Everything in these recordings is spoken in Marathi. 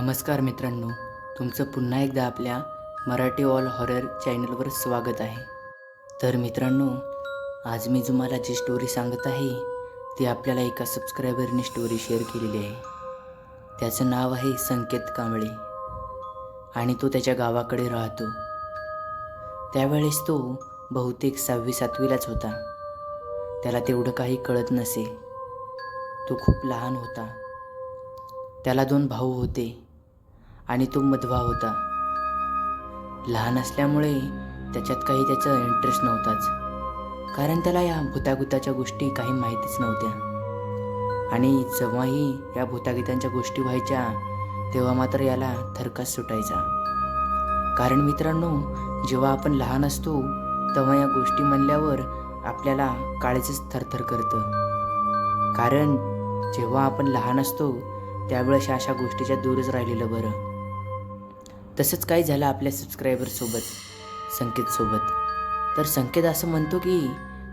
नमस्कार मित्रांनो तुमचं पुन्हा एकदा आपल्या मराठी ऑल हॉरर चॅनलवर स्वागत आहे. तर मित्रांनो आज मी तुम्हाला जी स्टोरी सांगत आहे ती आपल्याला एका सबस्क्रायबरने स्टोरी शेअर केलेली आहे. त्याचं नाव आहे संकेत कांबळे. आणि तो त्याच्या गावाकडे राहतो. त्यावेळेस तो बहुतेक सहावी सातवीलाच होता. त्याला तेवढं काही कळत नसे. तो खूप लहान होता. त्याला दोन भाऊ होते. आणि तो मधवा होता. लहान असल्यामुळे त्याच्यात काही त्याचा इंटरेस्ट नव्हताच. कारण त्याला या भूतागुताच्या गोष्टी काही माहितीच नव्हत्या. आणि जेव्हाही या भूतागीतांच्या गोष्टी व्हायच्या तेव्हा मात्र याला थरकास सुटायचा. कारण मित्रांनो जेव्हा आपण लहान असतो तेव्हा या गोष्टी म्हणल्यावर आपल्याला काळजीच थरथर करतं. कारण जेव्हा आपण लहान असतो त्यावेळेस अशा गोष्टीच्या दूरच राहिलेलं बरं. तसंच काय झालं आपल्या सबस्क्रायबरसोबत संकेतसोबत तर संकेत असं म्हणतो की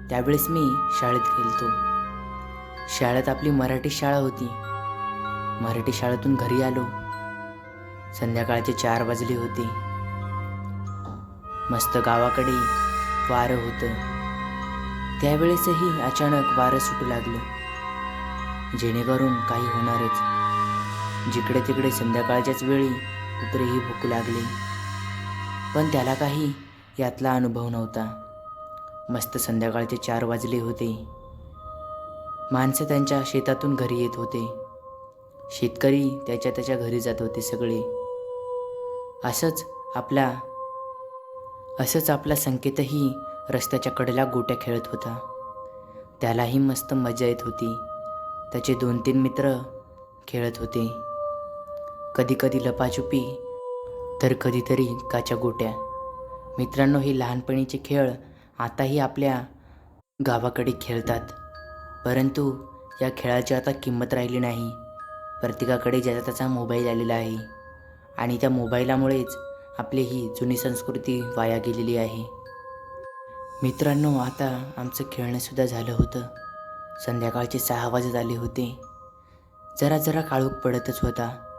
त्यावेळेस मी शाळेत गेलतो. शाळेत आपली मराठी शाळा होती. मराठी शाळेतून घरी आलो. संध्याकाळचे चार वाजले होते. मस्त गावाकडे वारं होतं. त्यावेळेसही अचानक वारं सुटू लागलं. जेणेकरून काही होणारच. जिकडे तिकडे संध्याकाळच्याच वेळी कुत्रेही भूक लागले. पण त्याला काही यातला अनुभव नव्हता. मस्त संध्याकाळचे चार वाजले होते. माणसं त्यांच्या शेतातून घरी येत होते. शेतकरी त्याच्या त्याच्या घरी जात होते सगळे. असंच आपला असंच आपला संकेतही रस्त्याच्या कडेला गोट्या खेळत होता. त्यालाही मस्त मजा येत होती. त्याचे दोन तीन मित्र खेळत होते. कधीकधी लपाछुपी तर कधीतरी काच्या गोट्या. मित्रांनो हे लहानपणीचे खेळ आताही आपल्या गावाकडे खेळतात. परंतु या खेळाची आता किंमत राहिली नाही. प्रत्येकाकडे ज्याचा त्याचा मोबाईल आलेला आहे. आणि त्या मोबाईलामुळेच आपली ही जुनी संस्कृती वाया गेलेली आहे. मित्रांनो आता आमचं खेळणंसुद्धा झालं होतं. संध्याकाळचे सहा वाजत आले होते. जरा जरा काळोख पडतच होता.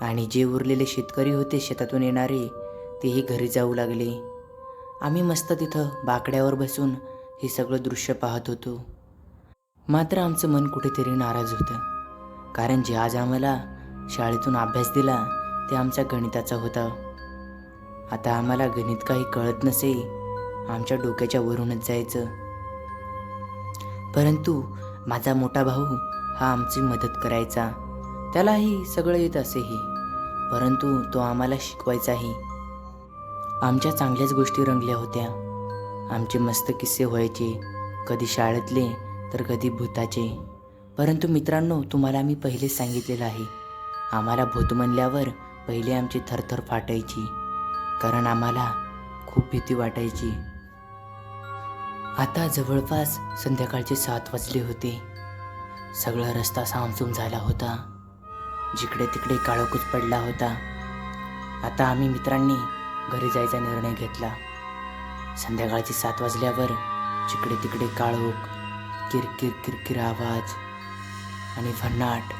आणि जे उरलेले शेतकरी होते शेतातून येणारे तेही घरी जाऊ लागले. आम्ही मस्त तिथं बाकड्यावर बसून हे सगळं दृश्य पाहत होतो. मात्र आमचं मन कुठेतरी नाराज होतं. कारण जे आज आम्हाला शाळेतून अभ्यास दिला ते आमच्या गणिताचा होता. आता आम्हाला गणित काही कळत नसे आमच्या डोक्याच्या वरूनच जायचं. परंतु माझा मोठा भाऊ हा आमची मदत करायचा. त्यालाही सगळं येत असेही. परंतु तो आम्हाला शिकवायचाही. आमच्या चांगल्याच गोष्टी रंगल्या होत्या. आमचे मस्त किस्से व्हायचे. कधी शाळेतले तर कधी भूताचे. परंतु मित्रांनो तुम्हाला मी पहिलेच सांगितलेलं आहे. आम्हाला भूत म्हणल्यावर पहिले आमची थरथर फाटायची. कारण आम्हाला खूप भीती वाटायची. आता जवळपास संध्याकाळचे सात वाजले होते. सगळा रस्ता सामसूम झाला होता. जिकडे तिकडे काळोखच पडला होता. आता आम्ही मित्रांनी घरी जायचा निर्णय घेतला. संध्याकाळचे सात वाजल्यावर जिकडे तिकडे काळोख किरकिर किरकिर आवाज आणि भन्नाट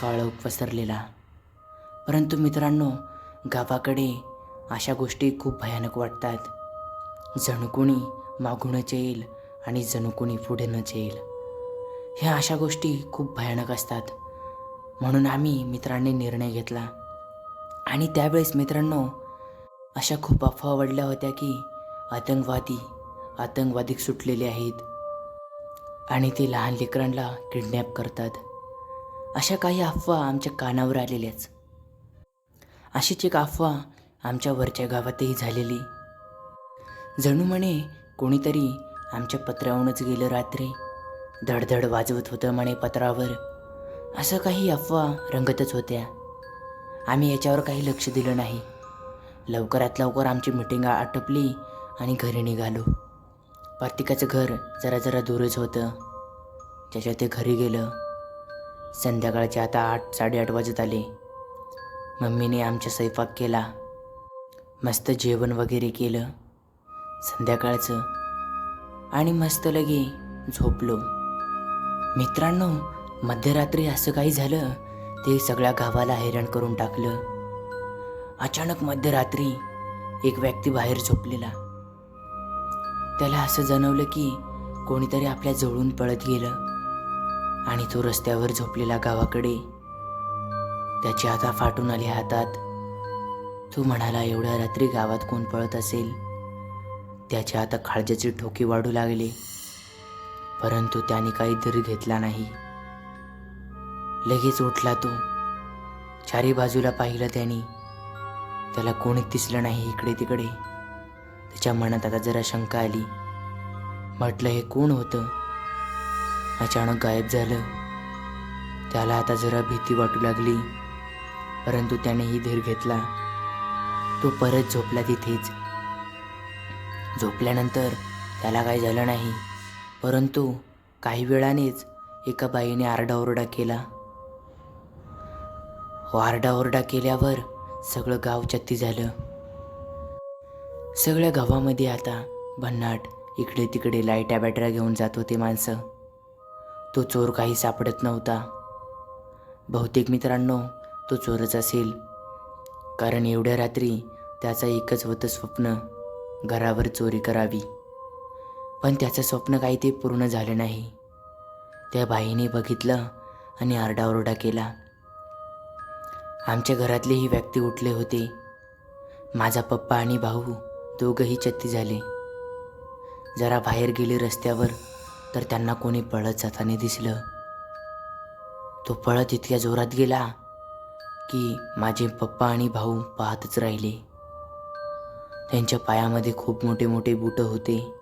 काळोख पसरलेला. परंतु मित्रांनो गावाकडे अशा गोष्टी खूप भयानक वाटतात. जणू कोणी मागूनच येईल आणि जणू कोणी पुढेनच येईल ह्या अशा गोष्टी खूप भयानक असतात. म्हणून आम्ही मित्रांनी निर्णय घेतला. आणि त्यावेळेस मित्रांनो अशा खूप अफवा वाढल्या होत्या की आतंकवादी आतंकवादी सुटलेले आहेत. आणि ते लहान लेकरांना किडनॅप करतात. अशा काही अफवा आमच्या कानावर आलेल्याच. अशीच एक अफवा आमच्या वरच्या गावातही झालेली. जणू म्हणे कोणीतरी आमच्या पत्रावरूनच गेलं रात्री. धडधड वाजवत होतं म्हणे पत्रावर. असं काही अफवा रंगतच होत्या. आम्ही याच्यावर काही लक्ष दिलं नाही. लवकरात लवकर आमची मिटिंग आटपली आणि घरी निघालो. प्रत्येकाचं घर जरा जरा दूरच होतं. ज्याच्या ते घरी गेलं. संध्याकाळचे आता आठ साडेआठ वाजत आले. मम्मीने आमच्या स्वयंपाक केला. मस्त जेवण वगैरे केलं. संध्याकाळचं. आणि मस्त लगे झोपलो. मित्रांनो मध्यरात्री असं काही झालं ते सगळ्या गावाला हैराण करून टाकलं. अचानक मध्यरात्री एक व्यक्ती बाहेर झोपलेला. त्याला असं जाणवलं की कोणीतरी आपल्या जवळून पळत गेलं आणि तो रस्त्यावर झोपलेला गावाकडे. त्याची आता फाटून आली हातात. तो म्हणाला एवढ्या रात्री गावात कोण पळत असेल? त्याच्या आता काळजाचे ठोके वाढू लागले. परंतु त्याने काही धीर घेतला नाही. लगेच उठला तो. चारी बाजूला पाहिलं त्याने. त्याला कोणीच दिसलं नाही इकडे तिकडे. त्याच्या मनात आता जरा शंका आली. म्हटलं हे कोण होतं? अचानक गायब झालं. त्याला आता जरा भीती वाटू लागली. परंतु त्यानेही धीर घेतला. तो परत झोपला तिथेच. झोपल्यानंतर त्याला काही झालं नाही. परंतु काही वेळानेच एका बाईने आरडाओरडा केला. वारडाओरडा केल्यावर सगळं गाव चत्ती झालं. सगळ्या गावामध्ये आता भन्नाट इकडे तिकडे लाईट्या बॅटऱ्या घेऊन जात होते माणसं. तो चोर काही सापडत नव्हता. बहुतेक मित्रांनो तो चोरच असेल. कारण एवढ्या रात्री त्याचं एकच होतं स्वप्न घरावर चोरी करावी. पण त्याचं स्वप्न काही ते पूर्ण झालं नाही. त्या बाईने बघितलं आणि आरडाओरडा केला. आमच्या घरातलेही व्यक्ती उठले होते. माझा पप्पा आणि भाऊ दोघंही चत्ती झाले. जरा बाहेर गेले रस्त्यावर तर त्यांना कोणी पळत जाताना दिसलं. तो पळत इतक्या जोरात गेला की माझे पप्पा आणि भाऊ पाहतच राहिले. त्यांच्या पायामध्ये खूप मोठे मोठे बूट होते.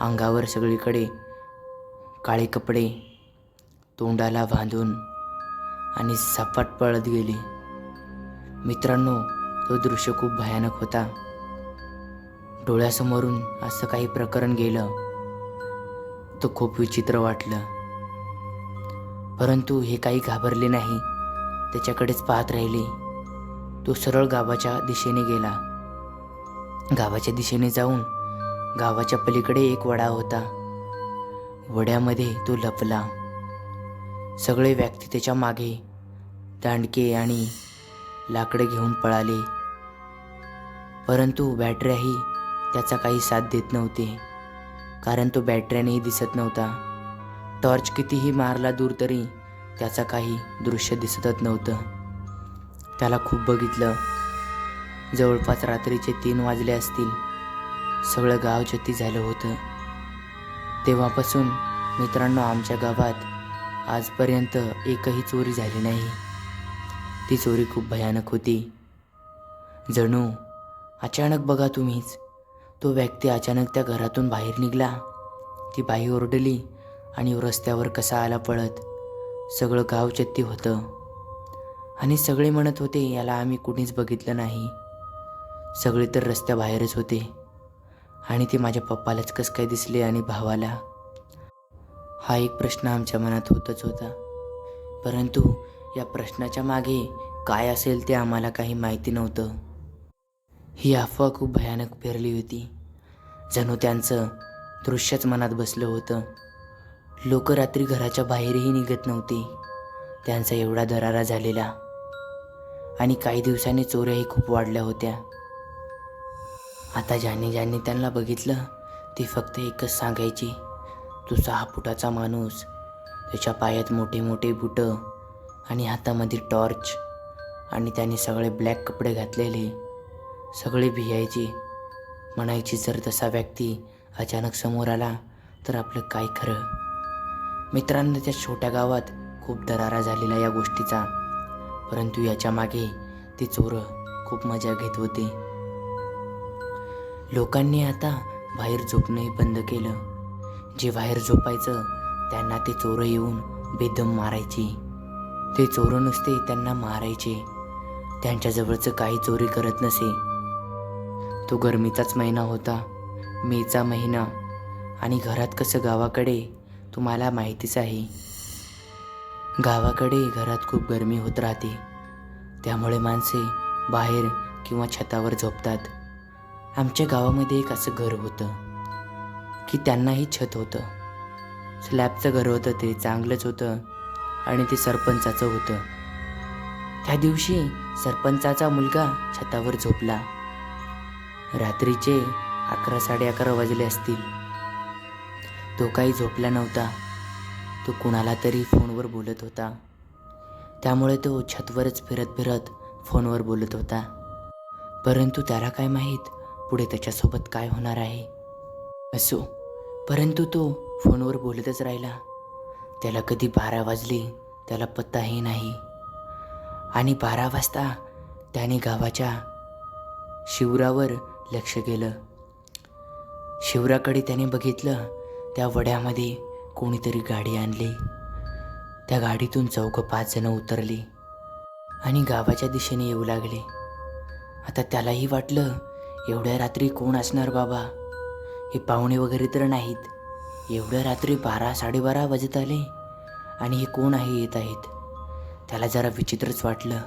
अंगावर सगळीकडे काळे कपडे तोंडाला बांधून आणि सपाट पळत गेले. मित्रांनो तो दृश्य खूप भयानक होता. डोळ्यासमोरून असं काही प्रकरण गेलं तो खूप विचित्र वाटलं. परंतु हे काही घाबरले नाही त्याच्याकडेच पाहत राहिले. तो सरळ गावाच्या दिशेने गेला. गावाच्या दिशेने जाऊन गावाच्या पलीकडे एक वडा होता. वड्यामध्ये तो लपला. सगळे व्यक्ती त्याच्यामागे दांडके आणि लाकडे घेऊन पळाले. परंतु बॅटऱ्याही त्याचा काही साथ देत नव्हते कारण तो बॅटऱ्यानेही दिसत नव्हता. टॉर्च कितीही मारला दूर तरी त्याचा काही दृश्य दिसतच नव्हतं. त्याला खूप बघितलं. जवळपास रात्रीचे तीन वाजले असतील. सगळं गाव जती झालं होतं. तेव्हापासून मित्रांनो आमच्या गावात आजपर्यंत एकही चोरी झाली नाही. ती चोरी खूप भयानक होती. जणू अचानक बघा तुम्हीच. तो व्यक्ती अचानक त्या घरातून बाहेर निघाला. ती बाई ओरडली आणि रस्त्यावर कसा आला पळत सगळं गाव चत्ती होतं. आणि सगळे म्हणत होते याला आम्ही कुणीच बघितलं नाही. सगळे तर रस्त्याबाहेरच होते. आणि ते माझ्या पप्पालाच कसं काय दिसले आणि भावाला? हा एक प्रश्न आमच्या मनात होतच होता. परंतु या प्रश्नाच्या मागे काय असेल ते आम्हाला काही माहिती नव्हतं. ही अफवा खूप भयानक फिरली होती. जणू त्यांचं दृश्यच मनात बसलं होतं. लोक रात्री घराच्या बाहेरही निघत नव्हती. त्यांचा एवढा दरारा झालेला. आणि काही दिवसांनी चोऱ्याही खूप वाढल्या होत्या. आता ज्याने ज्यांनी त्यांना बघितलं ती फक्त एकच सांगायची. तो सहा फुटाचा माणूस. त्याच्या पायात मोठे मोठे बुटं आणि हातामध्ये टॉर्च आणि त्याने सगळे ब्लॅक कपडे घातलेले. सगळे भियायचे. म्हणायची जर तसा व्यक्ती अचानक समोर आला तर आपलं काय खरं? मित्रांनो त्या छोट्या गावात खूप दरारा झालेला या गोष्टीचा. परंतु याच्या मागे ते चोरं खूप मजा घेत होते. लोकांनी आता बाहेर झोपणंही बंद केलं. जे बाहेर झोपायचं त्यांना ते चोरं येऊन बेदम मारायचे. ते चोरं नुसते त्यांना मारायचे. त्यांच्याजवळचं काही चोरी करत नसे. तो गरमीचाच महिना होता. मेचा महिना. आणि घरात कसं गावाकडे तुम्हाला माहितीच आहे. गावाकडे घरात खूप गरमी होत राहते. त्यामुळे माणसे बाहेर किंवा छतावर झोपतात. आमच्या गावामध्ये एक असं घर होतं. की त्यांनाही छत होतं. स्लॅबचं घर होतं ते चांगलंच होतं आणि ते सरपंचाचं होतं. त्या दिवशी सरपंचाचा मुलगा छतावर झोपला. रात्रीचे अकरा साडे अकरा वाजले असतील. तो काही झोपला नव्हता. तो कुणाला तरी फोनवर बोलत होता. त्यामुळे तो छतवरच फिरत फिरत फोनवर बोलत होता. परंतु त्याला काय माहीत पुढे त्याच्यासोबत काय होणार आहे? असो. परंतु तो फोनवर बोलतच राहिला. त्याला कधी बारा वाजले त्याला पत्ताही नाही. आणि बारा वाजता त्याने गावाच्या शिवरावर लक्ष केलं. शिवराकडे त्याने बघितलं त्या वड्यामध्ये कोणीतरी गाडी आणली. त्या गाडीतून चौकं पाच जणं उतरली आणि गावाच्या दिशेने येऊ लागले. आता त्यालाही वाटलं एवढ्या रात्री कोण असणार बाबा? हे पाहुणे वगैरे तर नाहीत. एवढ्या रात्री बारा साडेबारा वाजत आले आणि हे कोण आहे येत आहेत? त्याला जरा विचित्रच वाटलं.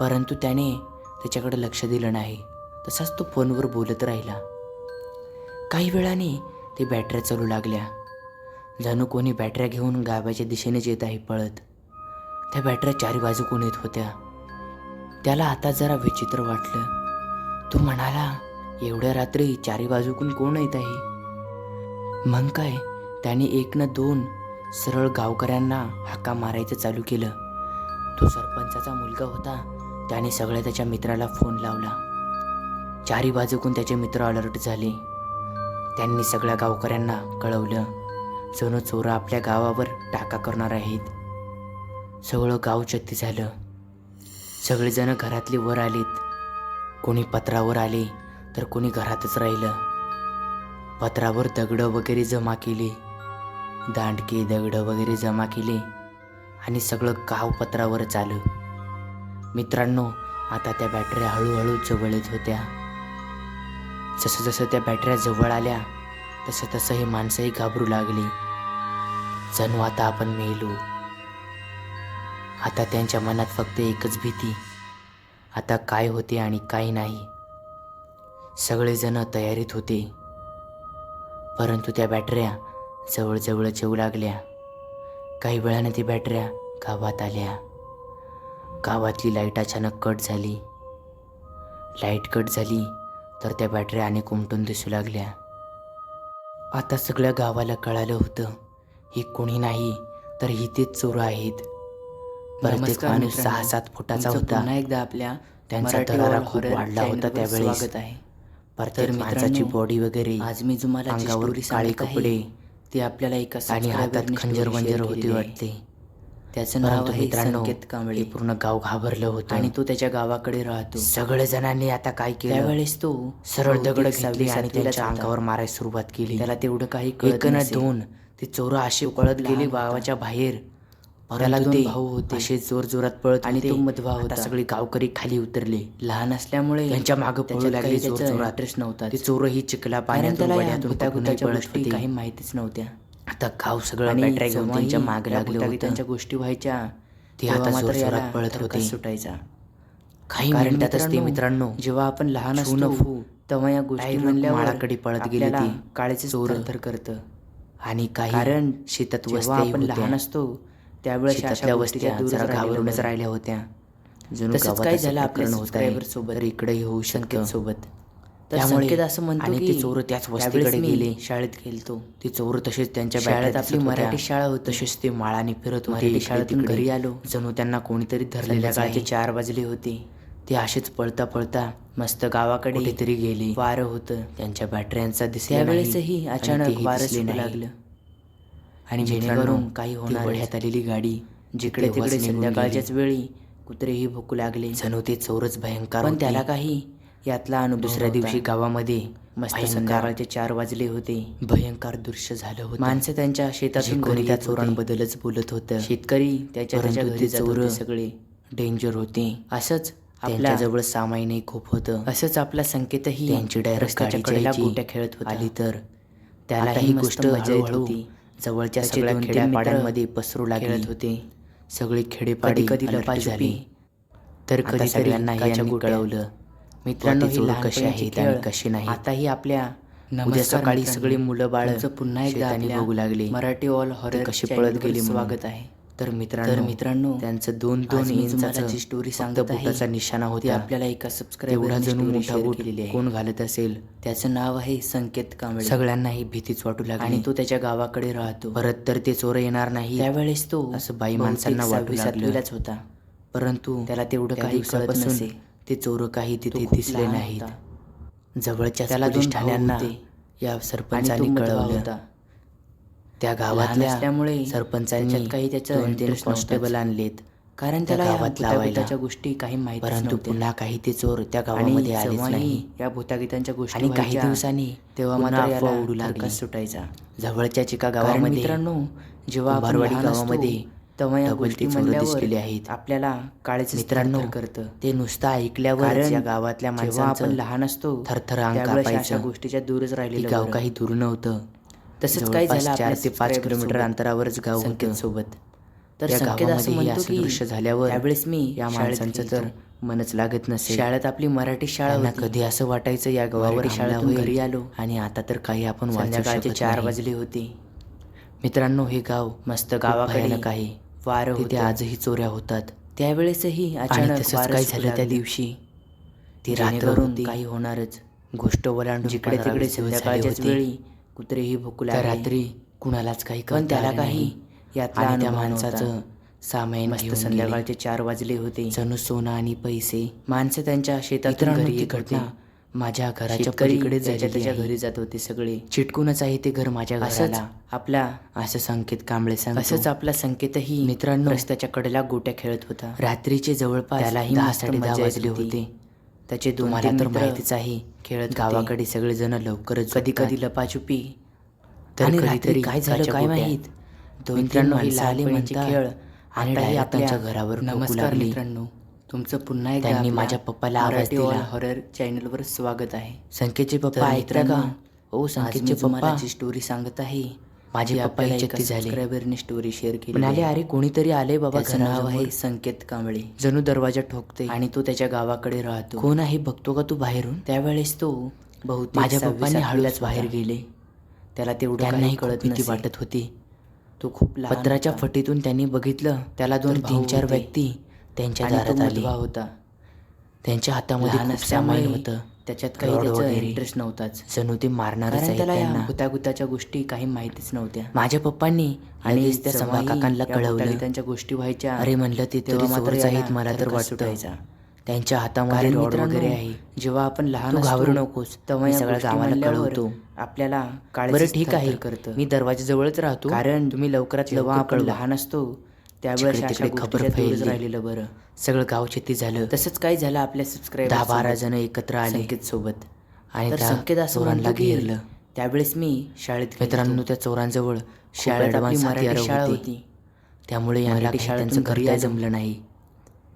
परंतु त्याने त्याच्याकडे लक्ष दिलं नाही. तसाच तो फोनवर बोलत राहिला. काही वेळाने ते बॅटऱ्या चालू लागल्या. जणू कोणी बॅटऱ्या घेऊन गावाच्या दिशेनेच येत आहे पळत. त्या बॅटऱ्या चारी बाजूकून येत होत्या. त्याला आता जरा विचित्र वाटलं. तो म्हणाला एवढ्या रात्री चारी बाजूकून कोण येत आहे? मग काय? त्याने एक ना दोन सरळ गावकऱ्यांना हाका मारायचं चालू केलं. तो सरपंचाचा मुलगा होता. त्याने सगळ्या त्याच्या मित्राला फोन लावला. चारी बाजूकून त्याचे मित्र अलर्ट झाले. त्यांनी सगळ्या गावकऱ्यांना कळवलं. जणू चोरं आपल्या गावावर टाका करणार आहेत. सगळं गाव चत्ती झालं. सगळेजण घरातले वर आलेत. कोणी पत्रावर आले तर कोणी घरातच राहिलं. पत्रावर दगडं वगैरे जमा केली. दांडके दगडं वगैरे जमा केले आणि सगळं गाव पत्रावरच आलं मित्रांनो आता त्या बॅटऱ्या हळूहळू जवळ येत होत्या. जसं जसं त्या बॅटऱ्या जवळ आल्या तसं तसं हे माणसंही घाबरू लागली. जणू आता आपण मेलो. आता त्यांच्या मनात फक्त एकच भीती. आता काय होते आणि काय नाही. सगळेजण तयारीत होते. परंतु त्या बॅटऱ्या जवळजवळच येऊ लागल्या. काही वेळाने ती बॅटऱ्या गावात आल्या. गावातली लाइट अचानक कट झाली. लाइट कट झाली तर त्या बॅटऱ्या अनेक उमटून दिसू लागल्या. आता सगळ्या गावाला कळालं होतं ही कोणी नाही तर ही तेच चोर आहेत. प्रत्येक माणूस. सहा सात फुटाचा होता. एकदा आपल्या त्यांचा दरारा खूप वाढला होता त्यावेळेस. स्वागत आहे. तर माणसाची बॉडी वगैरे आज मी तुम्हाला अंगावर काळे कपडे ती आपल्याला एका आणि हातात खंजर वंजर होती. वाटते त्याचं नाव आहे मित्रांनो संकेत कांबळे पूर्ण गाव घाबरलं होतं आणि तो त्याच्या गावाकडे राहतो सगळे जणांनी आता काय केलं त्यावेळेस तो सरळ दगड घेतली आणि त्यांच्या होता. अंगावर मारायला सुरुवात केली त्याला तेवढं काही एक कळत ना नसे. दोन ते चोर असे लहान गेले. गावाच्या बाहेर दोन ते भाऊ होते. असे जोर जोरात पळत आणि. तो मधवा होता. सगळे गावकरी खाली उतरले लहान असल्यामुळे त्यांच्या मागं पळू लागले काही जोर त्याचा जोरात इंटरेस्ट नव्हता ते चोरही चिखला पाण्यातून काही माहितीच नव्हत्या आता गाव सगळं बॅटऱ्या घेऊन त्यांच्या मागे लागले होते गोष्टी व्हायच्या ते आता मात्र जोरजोरात याला पळत होते. सुटायचा काही मिनिटातच ते मित्रांनो, जेव्हा आपण लहान असतो नफू, तेव्हा या गोष्टी म्हणल्यावर माळाकडे पळत गेले ते. काळेचे चोर. करतं आणि काही कारण शेतात आपण लहान असतो त्यावेळेस अशा शेतातल्या गोष्टी वस्त्या दूरच जरा राहिलेल्या घाबरूनच बरं. राहिल्या होत्या तसंच काय झालं आपल्यासोबत. तर इकडेही होऊ शकतं सोबत तर संकेत असं म्हणतो की ते चोर त्याच वस्तीकडे गेले शाळेत गेलतो ते चोर तसेच त्यांच्या शाळेत आपली. मराठी शाळा होती. तसेच ते माळाने फिरत मराठी शाळेतून. घरी आलो. जणू त्यांना कोणीतरी धरलेल्या आहे चार वाजले होते ते असेच पळता पळता मस्त गावाकडे कुठेतरी गेले वारं होतं त्यांच्या बॅटऱ्यांचा दिसला नाही त्यावेळेसही आणि अचानक वारं. लागलं आणि जेणेकरून जेणेकरून काही होणार वढ्यात आलेली गाडी जिकडे तिकडे संध्याकाळच्याच. वेळी कुत्रेही भुकू लागले जणू ते चोरच भयंकर पण. त्याला काही यातला अनुभव दुसऱ्या. दिवशी गावामध्ये मस्त संध्याकाळचे चार वाजले होते भयंकर दृश्य झालं होतं माणसं त्यांच्या शेतातून घरी त्या. चोरांबद्दलच बोलत होतं शेतकरी त्याच्या त्याच्या घरी चोर सगळे डेंजर होते असंच आपल्या त्यांच्याजवळ सामाईनही खूप होतं असंच आपला संकेतही त्यांची डायरेक्ट. गोट्या खेळत होता आली तर त्यालाही आता ही गोष्ट होती. जवळच्या सगळ्या खेड्यापाड्यांमध्ये पसरू लागली. खेळत होते. सगळी खेडेपाडी कधी लपाछुपी झाली. तर कधी सगळ्यांना. कळवलं. मित्रांनो ही आहेत खेळ आणि कसे नाही आताही आपल्या उद्या सकाळी. सगळी मुलं बाळ पुन्हा एकदा बघू लागले. मराठी ऑल हॉरर कशी पळत गेली. स्वागत आहे. तर मित्रांनो तर मित्रांनो, त्यांचं दोन दोन इंचाचं फक्त सांगत बोटाचा निशाणा होता आपल्याला एका ने जणू मोठा बूट. कोण घालत असेल त्याचं नाव आहे संकेत कांबळे सगळ्यांनाही भीतीच वाटू लागली आणि तो त्याच्या गावाकडे राहतो परत तर ते चोर येणार नाही त्यावेळेस तो असं बाई माणसांना वाटू सहावी लागलं. सातवीलाच होता परंतु त्याला तेवढं काही कळत नसे. ते चोर काही तिथे दिसले नाहीत होता. जवळच्या त्याला दोन ठाण्यांना. या सरपंचांनी कळवलं होता त्या गावातल्या असल्यामुळे सरपंचांनी काही त्याचं दोन तीन कॉन्स्टेबल. आणलेत कारण त्या गावात लावायला. भूताभूताच्या गोष्टी काही माहिती परंतु पुन्हा काही ते चोर त्या गावामध्ये आलेच जेव्हाही नाही या भूतागीतांच्या गोष्टी आणि काही दिवसांनी तेव्हा अफवा याला उडू लागली. सुटायचा जवळच्या चिका गावामध्ये मित्रांनो जेव्हा असतो, गावामध्ये तेव्हा या गोष्टी दिसलेली आहेत. आपल्याला काळेच मित्रांनो, करतं ते नुसतं ऐकल्यावर या गावातल्या माणसांचं आपण लहान असतो थरथर अंग. गोष्टीच्या दूरच ती राहिलेलं गाव. काही दूर नव्हतं तसंच काय झालं चार ते पाच किलोमीटर. अंतरावरच गाव होतं सोबत तर संकेत असं म्हणतो की दृश्य झाल्यावर त्यावेळेस मी या माणसांचं. तर मनच लागत नसेल शाळेत आपली मराठी शाळा कधी असं वाटायचं या गावावर होईल घरी आलो. आणि आता तर काही आपण संध्याकाळचे चार. वाजले होते मित्रांनो हे गाव मस्त गावाकडे आहे वारं तिथे होतं. आजही चोऱ्या होतात त्यावेळेसही अचानक काय झालं त्या. दिवशी ती रात्र जेणेकरून होती काही होणारच गोष्ट ओलांडून जिकडे तिकडे संध्याकाळच्याच. वेळी कुत्रेही भुकू त्या लागले रात्री कुणालाच काही पण त्याला काही. यातला त्या माणसाचं. सामायन मस्त संध्याकाळचे चार वाजले होते. जणू सोनं आणि पैसे माणसं त्यांच्या मित्रांनो घरी घटना माझ्या घराच्या पलीकडे त्याच्या त्याच्या. घरी जात होते सगळे चिटकूनच आहे ते घर माझ्या घराला आपला असं संकेत कांबळे सांगतो असंच आपला संकेतही मित्रांनो, रस्त्याच्या कडेला गोट्या खेळत होता रात्रीचे जवळपास त्यालाही दहा वाजले होती. त्याचे दोन तुम्हाला तर माहितीच आहे खेळत गावाकडे सगळेजण लवकरच कधी. कधी लपाछुपी. तर कधीतरी काय झालं काय. माहीत? दोन तीन मित्रांनो ही माणसं आली लहानपणीचे म्हणतात. खेळ. आणि त्यांच्या घरावर नमस्कार. मित्रांनो. तुमचं पुन्हा एकदा त्यांनी माझ्या पप्पाला आवाज दिला. ऑल हॉरर चॅनलवर स्वागत आहे. संकेतचे पप्पा ऐकता का? आज संकेतचे पप्पा. स्टोरी सांगत आहे. माझे ती पप्पा आपल्याला एका चक्की झाले. सबस्क्रायबरने स्टोरी शेअर केली म्हणाले अरे कोणीतरी आले बाबा त्याचं नाव आहे संकेत कांबळे. जणू दरवाजा ठोकते. आणि तो त्याच्या गावाकडे राहतो. कोण आहे? बघतो का तू बाहेरून? त्यावेळेस तो बहुतेक माझ्या पप्पांनी हळूच बाहेर. गेले. त्याला तेवढं खूप कळत भीती नसे. वाटत होती. तो खूप पत्राच्या. फटीतून त्यांनी बघितलं. त्याला दोन तीन चार. व्यक्ती त्यांच्या दारात आले. होता. त्यांच्या हातामध्ये होतं. त्याच्यात काही त्याचा वगैरे. इंटरेस्ट नव्हताच जणू ते मारणारच कारण आहे त्याला या त्यांना भूतागुताच्या गोष्टी काही माहितीच नव्हत्या माझ्या पप्पांनी आणि त्या जेव्हाही काकांना कळवलं भूतागीतांच्या गोष्टी व्हायच्या अरे म्हणलं ते तेव्हा तरी मात्र आहेत मला तर थरकास वाटतं. त्यांच्या हातामध्ये कारण रॉड मित्रांनो, वगैरे आहे जेव्हा आपण लहान तू असतो, घाबरू नकोस. तेव्हा मी या सगळ्या गोष्टी गावाला म्हणल्यावर कळवतो. आपल्याला बरं काळजीच ठीक आहे थरथर करतं मी दरवाजाजवळच राहतो कारण तुम्ही लवकरात जेव्हा लवकर आपण कळवा. लहान असतो त्यावेळेस अशा खबर. राहिलेलं बरं सगळं गाव शेती झालं तसंच काय झालं आपल्या सबस्क्राईबर दहा बारा जण एकत्र आले संकेत सोबत आणि संकेत चोरांना घेरलं त्यावेळेस मी शाळेत. मित्रांनो त्या चोरांजवळ शाळेत मराठी शाळा होती त्यामुळे यांना त्यांचं घरी आलो. जमलं नाही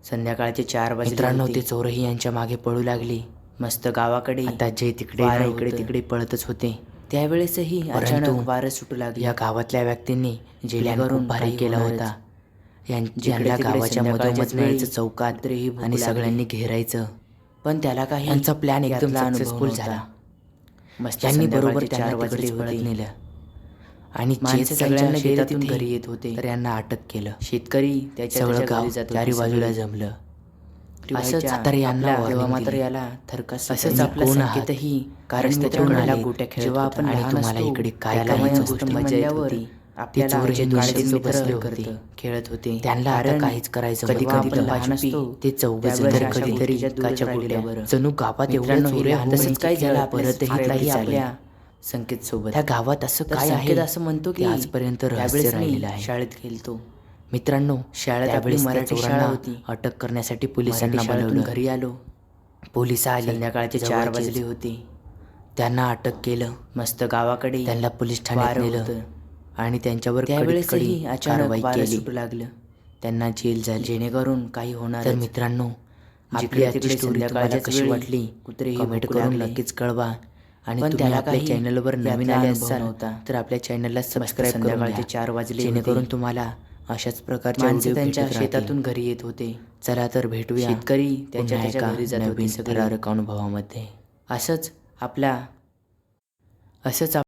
संध्याकाळचे चार मित्रांनो. ते चोरही यांच्या मागे पळू लागले मस्त गावाकडे आता जे तिकडे इकडे. तिकडे पळतच होते त्यावेळेसही अचानक वारं सुटू लागले या गावातल्या व्यक्तींनी जेणेकरून भारी केला. होता यां- जिकडे यांना तिकडे गावाच्या मधोमध वेळी न्यायचं चौकात आणि. सगळ्यांनी घेरायचं पण त्याला काही यांचा प्लॅन एकदम सक्सेसफुल. झाला बरोबर त्यांना चार वाजले तिकडेच पळत होते. नेलं आणि माणसं सगळ्यांना शेतातून घरी येत होते. तर यांना अटक केलं शेतकरी त्याच्या सगळं गाव चारी बाजूला. जमलं असंच. तर यांना तेव्हा मात्र. याला थरकास असंच सुटायचा. आपला कोण संकेतही कारण मित्रांनो, गोट्या जेव्हा होता. आपण आणि तुम्हाला इकडे काय त्याला करायचं या असतं गोष्टी मजा येत होती. आपल्याला बसले होते. खेळत होते. त्यांना आता काहीच करायचं कधी लहान असतो ते जण कधीतरी काच्या गावात एवढ्या चोऱ्या तसंच काय झालं आपल्या संकेत सोबत त्या गावात असं काय आहे? असं म्हणतो की आजपर्यंत रहस्य राहिलेलं आहे. शाळेत गेलतो. मित्रांनो शाळेत आपली मराठी शाळा होती. अटक करण्यासाठी पोलिसांना बोलवलं घरी आलो. पोलीस आले. संध्याकाळचे चार. वाजले होते. त्यांना अटक केलं. मस्त गावाकडे त्यांना पोलीस ठाण्यात नेलं. आणि त्यांच्यावर त्यावेळेसही अचानक वारं सुटू लागलं त्यांना जेल झाली जेणेकरून काही होणार तर मित्रांनो आपली आजची स्टोरी तुम्हाला कशी वाटली कुत्रेही कमेंट करून. नक्कीच कळवा आणि त्याला आपल्या चॅनलवर नवीन आले असाल. तर आपल्या चॅनलला सबस्क्राईब संध्याकाळचे. चार वाजले जेणेकरून. तुम्हाला अशाच प्रकारच्या माणसं त्यांच्या. शेतातून घरी येत होते चला तर भेटूया शेतकरी त्याच्या त्याच्या घरी जात होते नवीन सगळे. थरारक अनुभवामध्ये असंच आपल्या असंच